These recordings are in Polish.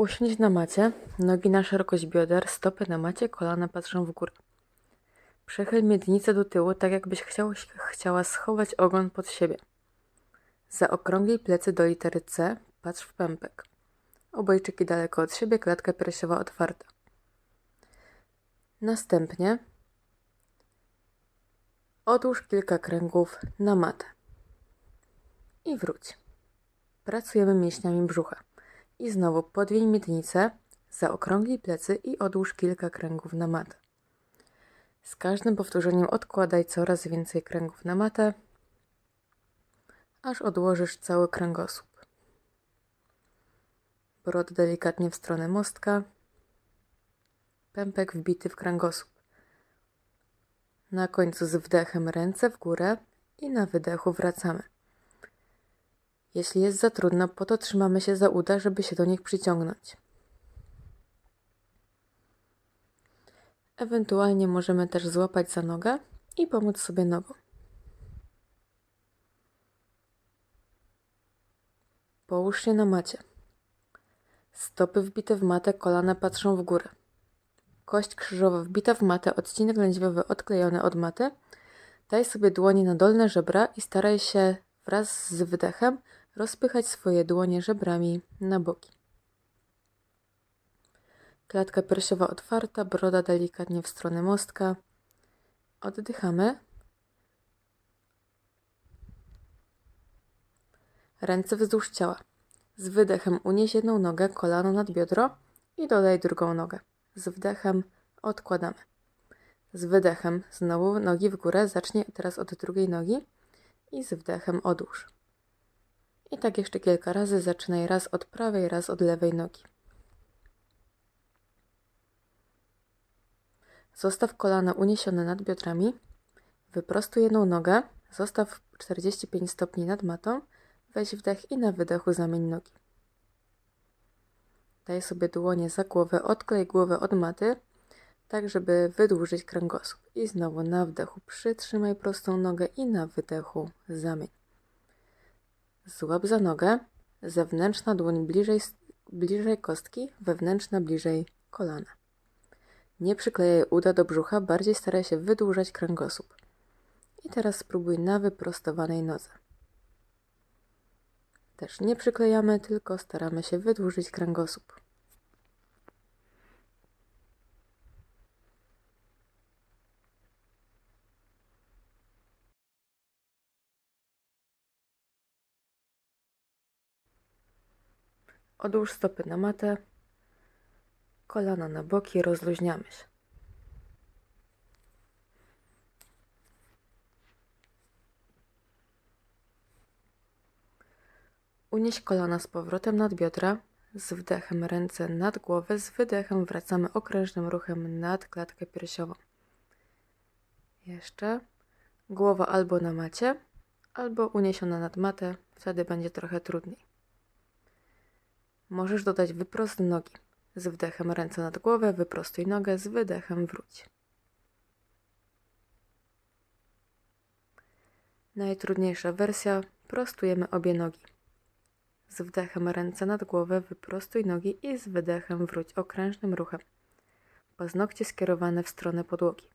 Usiądź na macie, nogi na szerokość bioder, stopy na macie, kolana patrzą w górę. Przechyl miednicę do tyłu, tak jakbyś chciał, chciała schować ogon pod siebie. Zaokrąglij plecy do litery C, patrz w pępek. Obojczyki daleko od siebie, klatka piersiowa otwarta. Następnie odłóż kilka kręgów na matę. I wróć. Pracujemy mięśniami brzucha. I znowu podwiń miednicę, zaokrąglij plecy i odłóż kilka kręgów na matę. Z każdym powtórzeniem odkładaj coraz więcej kręgów na matę, aż odłożysz cały kręgosłup. Brod delikatnie w stronę mostka, pępek wbity w kręgosłup. Na końcu z wdechem ręce w górę i na wydechu wracamy. Jeśli jest za trudno, po to trzymamy się za uda, żeby się do nich przyciągnąć. Ewentualnie możemy też złapać za nogę i pomóc sobie nogą. Połóż się na macie. Stopy wbite w matę, kolana patrzą w górę. Kość krzyżowa wbita w matę, odcinek lędźwiowy odklejony od maty. Daj sobie dłonie na dolne żebra i staraj się wraz z wydechem rozpychać swoje dłonie żebrami na boki. Klatka piersiowa otwarta, broda delikatnie w stronę mostka. Oddychamy. Ręce wzdłuż ciała. Z wydechem unieś jedną nogę, kolano nad biodro i dolej drugą nogę. Z wdechem odkładamy. Z wydechem znowu nogi w górę. Zacznie teraz od drugiej nogi i z wdechem odłóż. I tak jeszcze kilka razy. Zaczynaj raz od prawej, raz od lewej nogi. Zostaw kolana uniesione nad biodrami. Wyprostuj jedną nogę. Zostaw 45 stopni nad matą. Weź wdech i na wydechu zamień nogi. Daj sobie dłonie za głowę, odklej głowę od maty, tak żeby wydłużyć kręgosłup. I znowu na wdechu przytrzymaj prostą nogę i na wydechu zamień. Złap za nogę, zewnętrzna dłoń bliżej, bliżej kostki, wewnętrzna bliżej kolana. Nie przyklejaj uda do brzucha, bardziej staraj się wydłużać kręgosłup. I teraz spróbuj na wyprostowanej nodze. Też nie przyklejamy, tylko staramy się wydłużyć kręgosłup. Odłóż stopy na matę, kolana na boki, rozluźniamy się. Unieś kolana z powrotem nad biodra, z wdechem ręce nad głowę, z wydechem wracamy okrężnym ruchem nad klatkę piersiową. Jeszcze głowa albo na macie, albo uniesiona nad matę, wtedy będzie trochę trudniej. Możesz dodać wyprost nogi. Z wdechem ręce nad głowę, wyprostuj nogę, z wydechem wróć. Najtrudniejsza wersja, prostujemy obie nogi. Z wdechem ręce nad głowę, wyprostuj nogi i z wydechem wróć okrężnym ruchem. Paznokcie skierowane w stronę podłogi.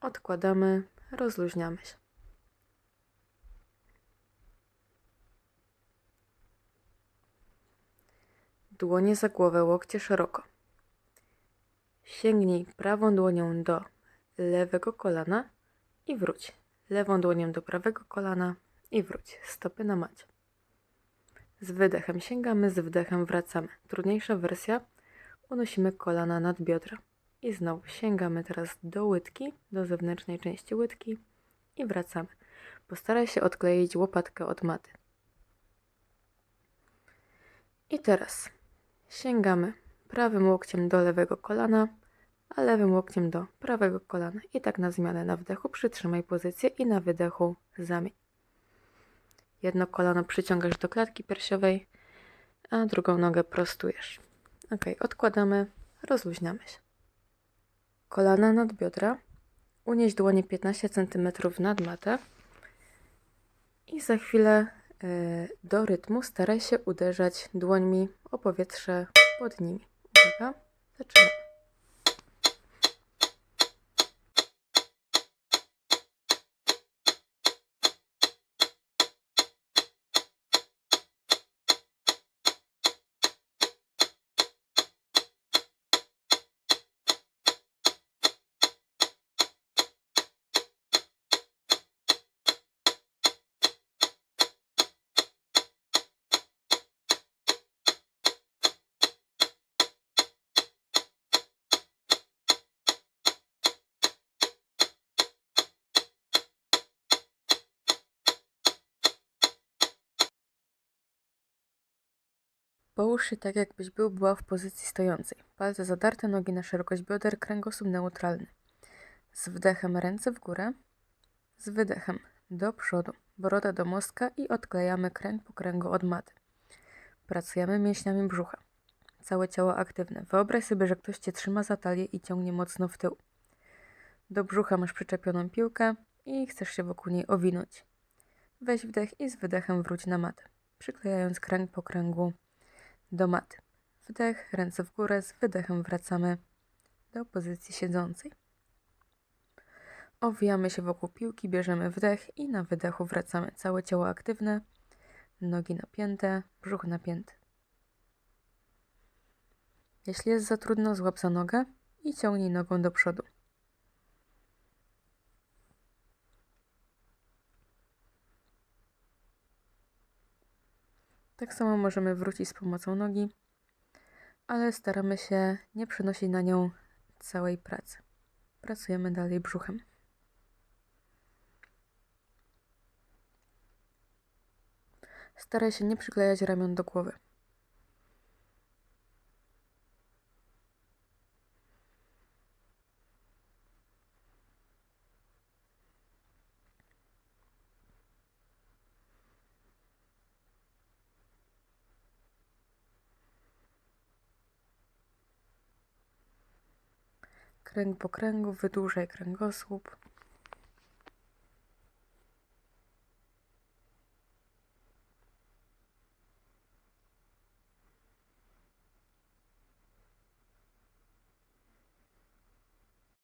Odkładamy, rozluźniamy się. Dłonie za głowę, łokcie szeroko. Sięgnij prawą dłonią do lewego kolana i wróć. Lewą dłonią do prawego kolana i wróć. Stopy na macie. Z wydechem sięgamy, z wdechem wracamy. Trudniejsza wersja. Unosimy kolana nad biodra. I znowu sięgamy teraz do łydki, do zewnętrznej części łydki i wracamy. Postaraj się odkleić łopatkę od maty. I teraz sięgamy prawym łokciem do lewego kolana, a lewym łokciem do prawego kolana. I tak na zmianę na wdechu przytrzymaj pozycję i na wydechu zamień. Jedno kolano przyciągasz do klatki piersiowej, a drugą nogę prostujesz. Ok, odkładamy, rozluźniamy się kolana nad biodra, Unieść dłonie 15 cm nad matę i za chwilę y, do rytmu staraj się uderzać dłońmi o powietrze pod nimi. Uwaga, zaczynamy. Połóż się tak, jakbyś był była w pozycji stojącej. Palce zadarte, nogi na szerokość bioder, kręgosłup neutralny. Z wdechem ręce w górę, z wydechem do przodu, broda do mostka i odklejamy kręg po kręgu od maty. Pracujemy mięśniami brzucha. Całe ciało aktywne. Wyobraź sobie, że ktoś cię trzyma za talię i ciągnie mocno w tył. Do brzucha masz przyczepioną piłkę i chcesz się wokół niej owinąć. Weź wdech i z wydechem wróć na matę, przyklejając kręg po kręgu do maty. Wdech, ręce w górę, z wydechem wracamy do pozycji siedzącej. Owijamy się wokół piłki, bierzemy wdech i na wydechu wracamy. Całe ciało aktywne, nogi napięte, brzuch napięty. Jeśli jest za trudno, złap za nogę i ciągnij nogą do przodu. Tak samo możemy wrócić z pomocą nogi, ale staramy się nie przenosić na nią całej pracy. Pracujemy dalej brzuchem. Staraj się nie przyklejać ramion do głowy. Kręg po kręgu, wydłużaj kręgosłup.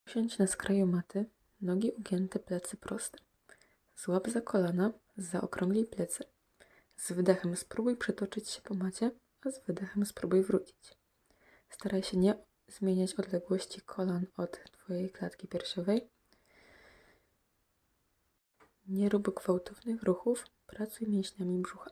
Usiądź na skraju maty, nogi ugięte, plecy proste. Złap za kolana, zaokrąglij plecy. Z wydechem spróbuj przetoczyć się po macie, a z wydechem spróbuj wrócić. Staraj się nie zmieniać odległości kolan od Twojej klatki piersiowej. Nie rób gwałtownych ruchów, pracuj mięśniami brzucha.